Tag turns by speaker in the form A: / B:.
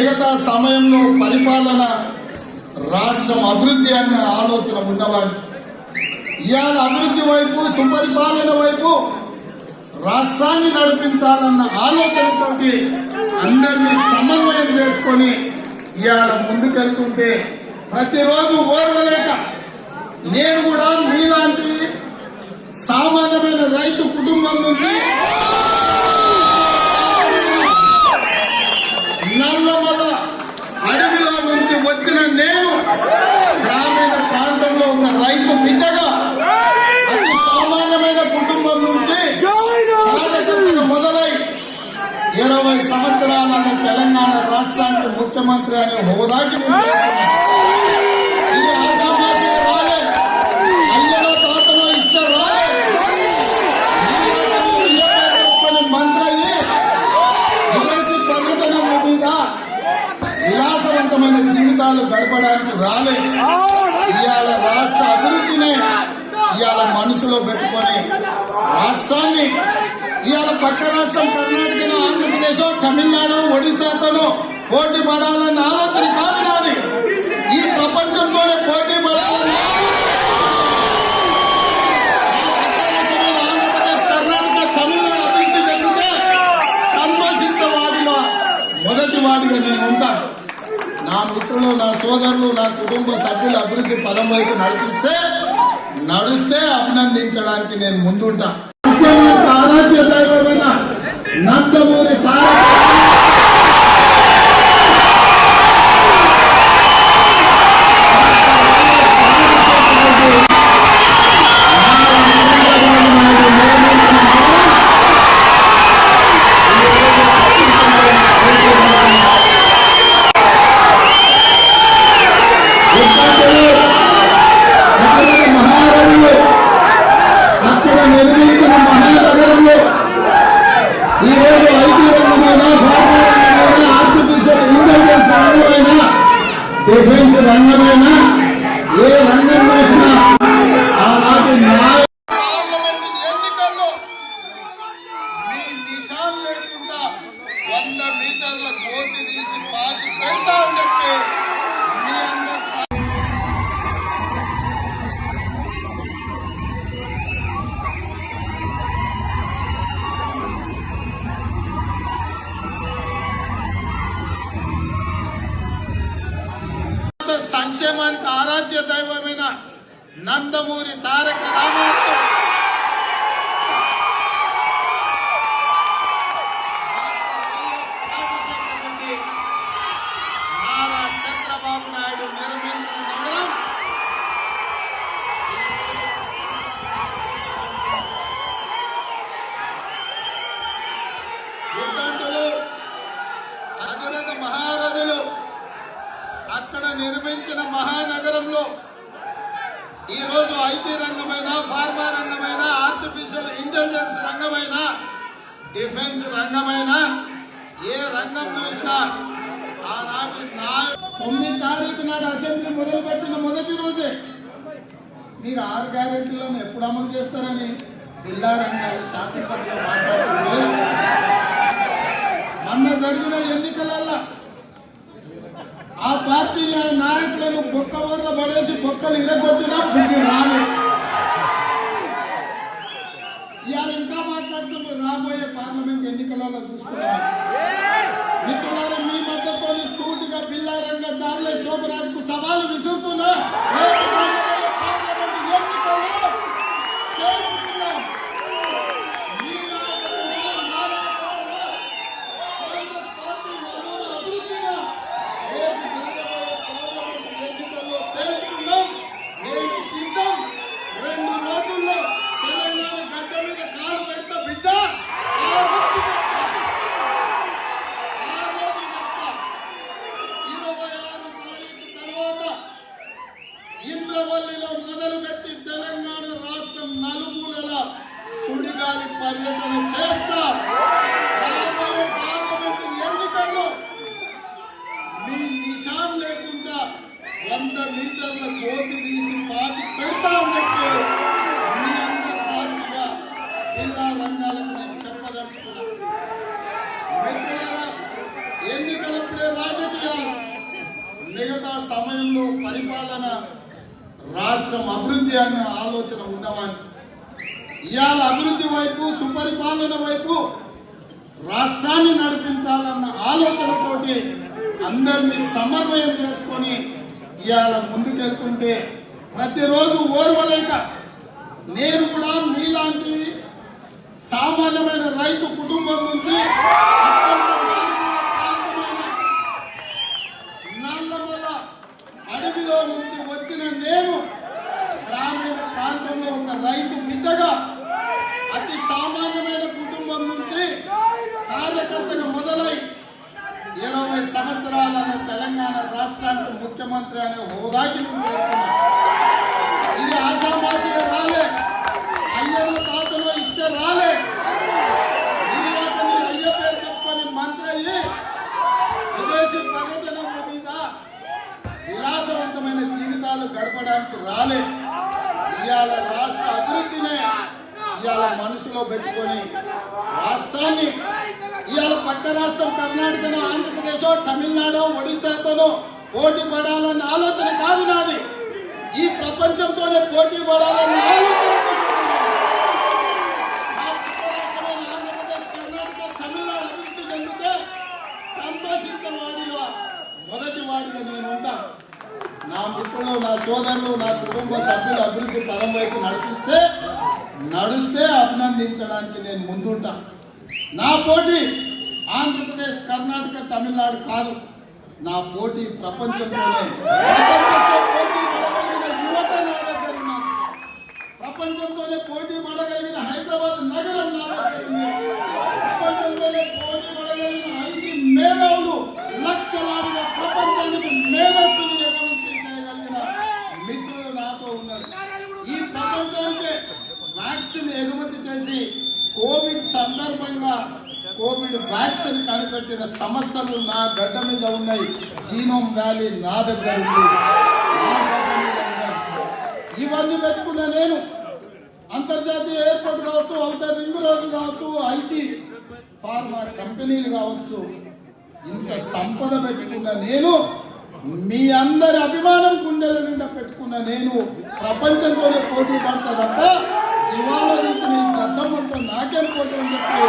A: మిగతా సమయంలో పరిపాలన రాష్ట్రం అభివృద్ధి అన్న ఆలోచన ఉన్నవాడు. ఇవాళ అభివృద్ధి వైపు సుపరిపాలన వైపు రాష్ట్రాన్ని నడిపించాలన్న ఆలోచనతోటి అందరినీ సమన్వయం చేసుకొని ఇవాళ ముందుకెళ్తుంటే ప్రతిరోజు ఓర్వలేక నేను కూడా మీలాంటి సామాన్యమైన రైతు కుటుంబం నుంచి నల్లమల అడవిలో నుంచి వచ్చిన నేను గ్రామీణ ప్రాంతంలో ఉన్న రైతు బిడ్డగా అతి సామాన్యమైన కుటుంబం నుంచి మొదలై ఇరవై సంవత్సరాల తెలంగాణ రాష్ట్రానికి ముఖ్యమంత్రి అనే హోదాకి నేను ఇవాళ మనసులో పెట్టుకొని రాష్ట్రాన్ని ఇవాళ పక్క రాష్ట్రం కర్ణాటకలో ఆంధ్రప్రదేశ్ తమిళనాడు ఒడిశాతోనూ పోటీ పడాలన్న ఆలోచన కాదు నాది. ఈ ప్రపంచంతోనే పోటీ పడాలని ఆంధ్రప్రదేశ్ కర్ణాటక తమిళనాడు అభివృద్ధి చెందితే సంతోషించేవాడిగా మొదటి వాడిగా నేను ఉంటాను నా మిత్రులు నా సోదరులు నా కుటుంబ సభ్యులు అభివృద్ధి పదం వైపు నడిపిస్తే నడిస్తే అభినందించడానికి నేను ముందుంటా. డిఫెన్స్ రంగమైన ఏ సంక్షేమానికి ఆరాధ్య దైవమైన నందమూరి తారక రామారావు మహానగరంలో ఈరోజు ఐటీ రంగమైన ఫార్మా రంగమైన ఆర్టిఫిషియల్ ఇంటెలిజెన్స్ రంగమైన డిఫెన్స్ రంగమైన ఏ రంగం చూసినా ఆనాటి నా తొమ్మిది తారీఖు నాడు అసెంబ్లీ మొదలుపెట్టిన మొదటి రోజే. మీరు ఆరు గ్యారెంటీలను ఎప్పుడు అమలు చేస్తారని జిల్లా రంగాలు శాసనసభలో మాట్లాడుతుంటే పార్టీ నాయకులను బొక్క బొర్ల పడేసి బొక్కలు ఇరగొట్టినా బుద్ధి రాదు ఇవాళ ఇంకా మాట్లాడుతున్నారు రాబోయే పార్లమెంట్ ఎన్నికలలో చూసుకున్నారు మిత్రులారా మీ మద్దతు సూటిగా బిల్లారంగా చార్లే శోభరాజుకు సవాలు విసురుతున్నా రేపు జరగబోయే పార్లమెంట్ ఎన్నికల్లో తేల్చుకుందాం. మీ నాయకుడిగా, మా నాయకుడిగా, కాంగ్రెస్ పార్టీ నలుగురు అభివృద్ధిగా రేపు జరగబోయే పార్లమెంట్ ఎన్నికల్లో తేల్చుకుందాం. నేను సిద్ధం. రెండు రోజుల్లో తెలంగాణ గడ్డ మీద కాలు పెడతా బిడ్డ ఆ రోజు చెప్తా. ఆ రోజు చెప్తా. ఇరవై ఆరు తారీఖు తర్వాత ఇంద్రవల్లిలో మొదలుపెట్టి తెలంగాణ రాష్ట్రం నలుమూలల సుడిగాలి పర్యటన చేస్తా. రాబోయే పార్లమెంట్ ఎన్నికల్లో మీ నిశాన్ లేకుండా వంద మీటర్ల కోతి తీసి పాతి పెడతా అని చెప్పి మీ అందరి సాక్షిగా జిల్లా రంగాలకు నేను చెప్పదలుచుకున్నాను మిత్రులారా, ఎన్నికలప్పుడే రాజకీయ మిగతా సమయంలో పరిపాలన రాష్ట్రం అభివృద్ధి అన్న ఆలోచన ఉన్నవాడిని ఇవాళ అభివృద్ధి వైపు సుపరిపాలన వైపు రాష్ట్రాన్ని నడిపించాలన్న ఆలోచనతోటి అందరినీ సమన్వయం చేసుకొని ఇవాళ ముందుకెళ్తుంటే ప్రతిరోజు ఓర్వలేక నేను కూడా మీలాంటి సామాన్యమైన రైతు కుటుంబం నుంచి అత్యంత నల్లమల అడవిలో నుంచి వచ్చిన నేను గ్రామీణ ప్రాంతంలో ఒక రైతు బిడ్డగా అతి సామాన్యమైన కుటుంబం నుంచి కార్యకర్తగా మొదలై ఇరవై సంవత్సరాల తెలంగాణ రాష్ట్రానికి ముఖ్యమంత్రి అనే హోదాకి నేను చేరుకున్నా. ఇది ఆశామాసిగా రాలే. అయ్యనో తాతనో ఇస్తే రాలే. అయ్య పేరు చెప్పుకొని మంత్రి అయ్యి విదేశీ పర్యటనల మీద విలాసవంతమైన జీవితాలు గడపడానికి రాలే. ఇవాళ రాష్ట్ర అభివృద్ధినే ఇవాళ మనసులో పెట్టుకొని రాష్ట్రాన్ని ఇవాళ పక్క రాష్ట్రం కర్ణాటకనో ఆంధ్రప్రదేశో తమిళనాడో ఒడిశాతోనో పోటీ పడాలన్న ఆలోచన కాదు నాది. ఈ ప్రపంచంతోనే పోటీ పడాలన్న ఆలోచన అభివృద్ధి చెందితే నేను నా మిత్రులు నా సోదరులు నా కుటుంబ సభ్యులు అభివృద్ధి పరం వైపు నడిపిస్తే నడుస్తే అభినందించడానికి నేను ముందుంటా. నా పోటీ ఆంధ్రప్రదేశ్ కర్ణాటక తమిళనాడు కాదు. నా పోటీ ప్రపంచంలోనే. పోటీ పడగలిగిన ప్రపంచంతోనే పోటీ పడగలిగిన హైదరాబాద్ నగరం నా ప్రపంచంలోనే పోటీ పడగలిగిన ఐదు మేధావులు లక్షలాదిగా ప్రపంచానికి మేధస్సును చేయగలిగిన మిత్రులు నాతో ఉన్నారు. ఈ ప్రపంచానికి వ్యాక్సిన్ ఎగుమతి చేసి కోవిడ్ సందర్భంగా కోవిడ్ వ్యాక్సిన్ కనిపెట్టిన సంస్థలు నా గడ్డ మీద ఉన్నాయి. జీనోమ్ వ్యాలీ నా దగ్గర ఉంది ఇవన్నీ పెట్టుకున్న నేను. అంతర్జాతీయ ఎయిర్పోర్ట్ కావచ్చు అవుటర్ రింగ్ రోడ్లు కావచ్చు ఐటీ ఫార్మా కంపెనీలు కావచ్చు. ఇంత సంపద పెట్టుకున్న నేను మీ అందరి అభిమానం గుండెల నిండా పెట్టుకున్న నేను ప్రపంచంతోనే పోటీ పడతా తప్ప ఇవాళ తీసిన ఈ చట్టంతో నాకేం పోటీ అని చెప్పి